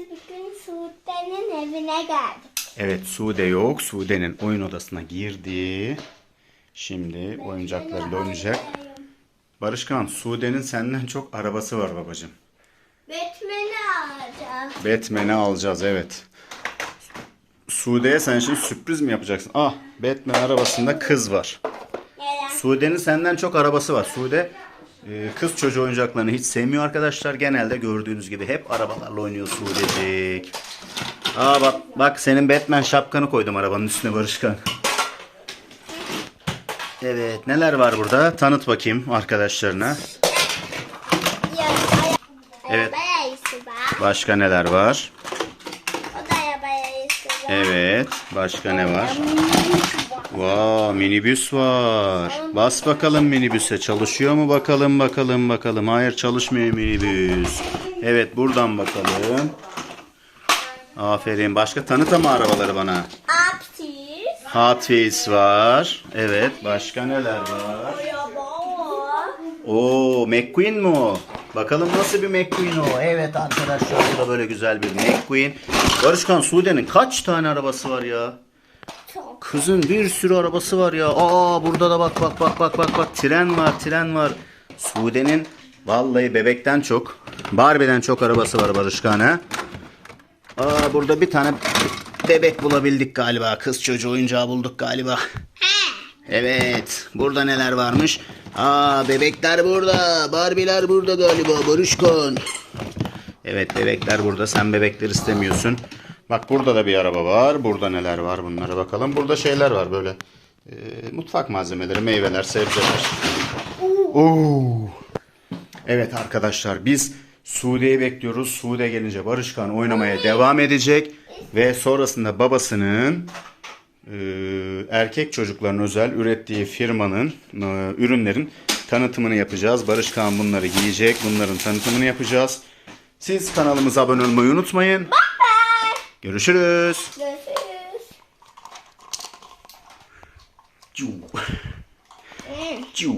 biz bugün Sude'nin evine geldik. Evet Sude yok. Sude'nin oyun odasına girdi. Şimdi oyuncaklarıyla oynayacak. Barışkan Sude'nin senden çok arabası var babacığım. Batman'i alacağım. Batman'i alacağız evet. Sude'ye sen şimdi sürpriz mi yapacaksın? Ah Batman arabasında kız var. Sude'nin senden çok arabası var. Sude kız çocuğu oyuncaklarını hiç sevmiyor arkadaşlar. Genelde gördüğünüz gibi hep arabalarla oynuyor Sude'cik. Aa bak bak senin Batman şapkanı koydum arabanın üstüne Barışkan. Evet neler var burada? Tanıt bakayım arkadaşlarına. Evet. Başka neler var? O da araba yayısı var. Evet. Başka ne var? Vaa minibüs var. Bas bakalım minibüse. Çalışıyor mu bakalım bakalım bakalım. Hayır çalışmıyor minibüs. Evet buradan bakalım. Aferin. Başka tanıt ama arabaları bana. Hot Wheels var. Evet. Başka neler var. Oo McQueen mi o? Bakalım nasıl bir McQueen o? Evet arkadaşlar bu da böyle güzel bir McQueen. Barışkan Sude'nin kaç tane arabası var ya? Çok. Kızın bir sürü arabası var ya. Aa burada da bak bak bak bak bak bak tren var tren var. Sude'nin vallahi bebekten çok Barbie'den çok arabası var Barışkan ha. Aa burada bir tane bebek bulabildik galiba. Kız çocuğu oyuncağı bulduk galiba. Evet. Burada neler varmış? Aa bebekler burada. Barbiler burada galiba. Barışkan. Evet bebekler burada. Sen bebekler istemiyorsun. Bak burada da bir araba var. Burada neler var bunlara bakalım. Burada şeyler var böyle. e, mutfak malzemeleri, meyveler, sebzeler. Oo. Evet arkadaşlar biz Sude'yi bekliyoruz. Sude gelince Barışkan oynamaya devam edecek. Ve sonrasında babasının erkek çocukların özel ürettiği firmanın e, ürünlerin tanıtımını yapacağız. Barışkan bunları giyecek. Bunların tanıtımını yapacağız. Siz kanalımıza abone olmayı unutmayın. Görüşürüz. Görüşürüz. Ciu. Hmm. Ciu.